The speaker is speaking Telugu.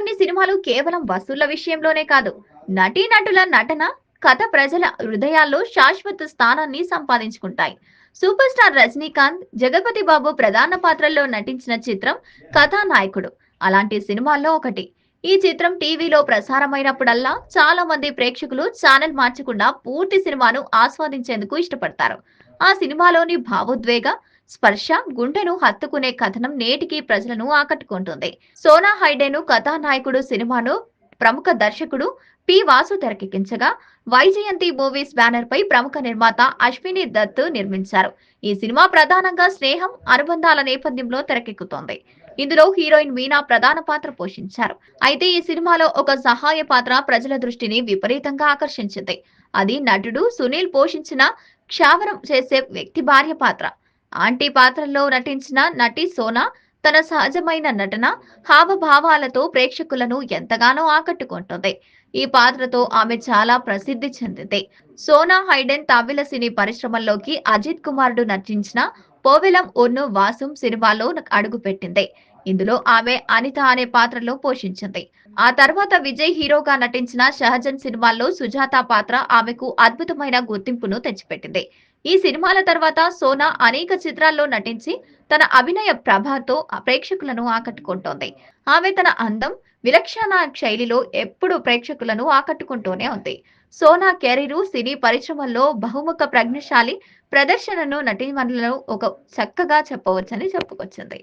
కొన్ని సినిమాలు కేవలం వసూళ్ళ విషయంలోనే కాదు. నటీనటుల నటన కథ ప్రజల హృదయాల్లో శాశ్వత స్థానాన్ని సంపాదించుకుంటాయి. సూపర్ స్టార్ రజనీకాంత్ జగపతి బాబు ప్రధాన పాత్రల్లో నటించిన చిత్రం కథానాయకుడు. అలాంటి సినిమాల్లో ఒకటి. ఈ చిత్రం టీవీలో ప్రసారమైనప్పుడల్లా చాలా మంది ప్రేక్షకులు ఛానల్ మార్చకుండా పూర్తి సినిమాను ఆస్వాదించేందుకు ఇష్టపడతారు. ఆ సినిమాలోని భావోద్వేగ స్పర్శ గుండెను హత్తుకునే కథనం నేటికి ప్రజలను ఆకట్టుకుంటుంది. సోనా హైడేను కథానాయకుడు సినిమాను ప్రముఖ దర్శకుడు పి. వాసు తెరకెక్కించగా వైజయంతి మూవీస్ బ్యానర్ పై ప్రముఖ నిర్మాత అశ్విని దత్ నిర్మించారు. ఈ సినిమా ప్రధానంగా స్నేహం అనుబంధాల నేపథ్యంలో తెరకెక్కుతోంది. ఇందులో హీరోయిన్ మీనా ప్రధాన పాత్ర పోషించారు. అయితే ఈ సినిమాలో ఒక సహాయ పాత్ర ప్రజల దృష్టిని విపరీతంగా ఆకర్షించింది. అది నటుడు సునీల్ పోషించిన క్షావరం చేసే వ్యక్తి భార్య పాత్ర. ఆంటీ పాత్రలో నటించిన నటి సోనా తన సహజమైన నటన హావభావాలతో ప్రేక్షకులను ఎంతగానో ఆకట్టుకుంటుంది. ఈ పాత్రతో ఆమె చాలా ప్రసిద్ధి చెందింది. సోనా హైడెన్ తమిళ సినీ పరిశ్రమల్లోకి అజిత్ కుమారుడు నటించిన పోవెలం ఒన్ను వాసుం సినిమాలో అడుగుపెట్టింది. ఇందులో ఆమె అనిత అనే పాత్రలో పోషించింది. ఆ తర్వాత విజయ్ హీరోగా నటించిన షహజన్ సినిమాల్లో సుజాత పాత్ర ఆమెకు అద్భుతమైన గుర్తింపును తెచ్చిపెట్టింది. ఈ సినిమాల తర్వాత సోనా అనేక చిత్రాల్లో నటించి తన అభినయ ప్రభాతో ప్రేక్షకులను ఆకట్టుకుంటోంది. ఆమె తన అందం విలక్షణ శైలిలో ఎప్పుడు ప్రేక్షకులను ఆకట్టుకుంటూనే ఉంది. సోనా కెరీరు సినీ పరిశ్రమల్లో బహుముఖ ప్రజ్ఞశాలి ప్రదర్శనను నటీమణులను ఒక చక్కగా చెప్పవచ్చని చెప్పుకొచ్చింది.